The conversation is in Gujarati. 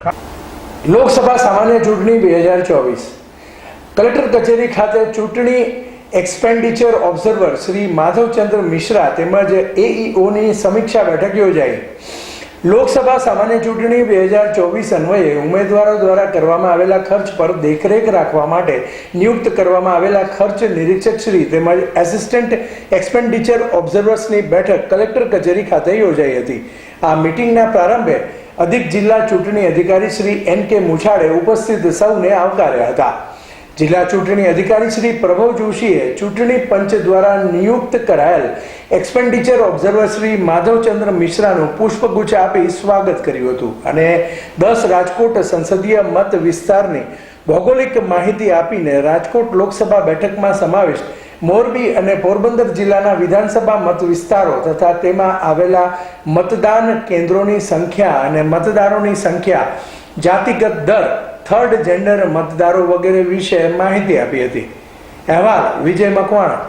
લોકસભા સામાન્ય ચૂંટણી બે હજાર ચોવીસ. કલેક્ટર કચેરી ખાતે ચૂંટણી એક્સપેન્ડિચર ઓબ્ઝર્વર શ્રી માધવચંદ્ર મિશ્રા તેમજ એઈઓની સમીક્ષા બેઠક યોજાઈ. લોકસભા સામાન્ય ચૂંટણી બે હજાર ચોવીસ અન્વયે ઉમેદવારો દ્વારા કરવામાં આવેલા ખર્ચ પર દેખરેખ રાખવા માટે નિયુક્ત કરવામાં આવેલા ખર્ચ નિરીક્ષક શ્રી તેમજ એસિસ્ટન્ટ એક્સપેન્ડિચર ઓબ્ઝર્વર્સની બેઠક કલેક્ટર કચેરી ખાતે યોજાઈ હતી. આ મિટિંગના પ્રારંભે અધિક જિલ્લા ચૂંટણી અધિકારી શ્રી એન કે મુછાડે ઉપસ્થિત સૌને આવકાર્યા હતા. જિલ્લા ચૂંટણી અધિકારી શ્રી પ્રભવ જોશીએ ચૂંટણી પંચ દ્વારા નિયુક્ત કરાયેલ એક્સપેન્ડિચર ઓબ્ઝર્વર શ્રી માધવચંદ્ર મિશ્રાનું પુષ્પગુચ્છ આપી સ્વાગત કર્યું હતું અને દસ રાજકોટ સંસદીય મત વિસ્તારની ભૌગોલિક માહિતી આપીને રાજકોટ લોકસભા બેઠકમાં સમાવેશ મોરબી અને પોરબંદર જિલ્લાના વિધાનસભા મત વિસ્તારો તથા તેમાં આવેલા મતદાન કેન્દ્રોની સંખ્યા અને મતદારોની સંખ્યા, જાતિગત દર, થર્ડ જેન્ડર મતદારો વગેરે વિશે માહિતી આપી હતી. અહેવાલ વિજય મકવાણા.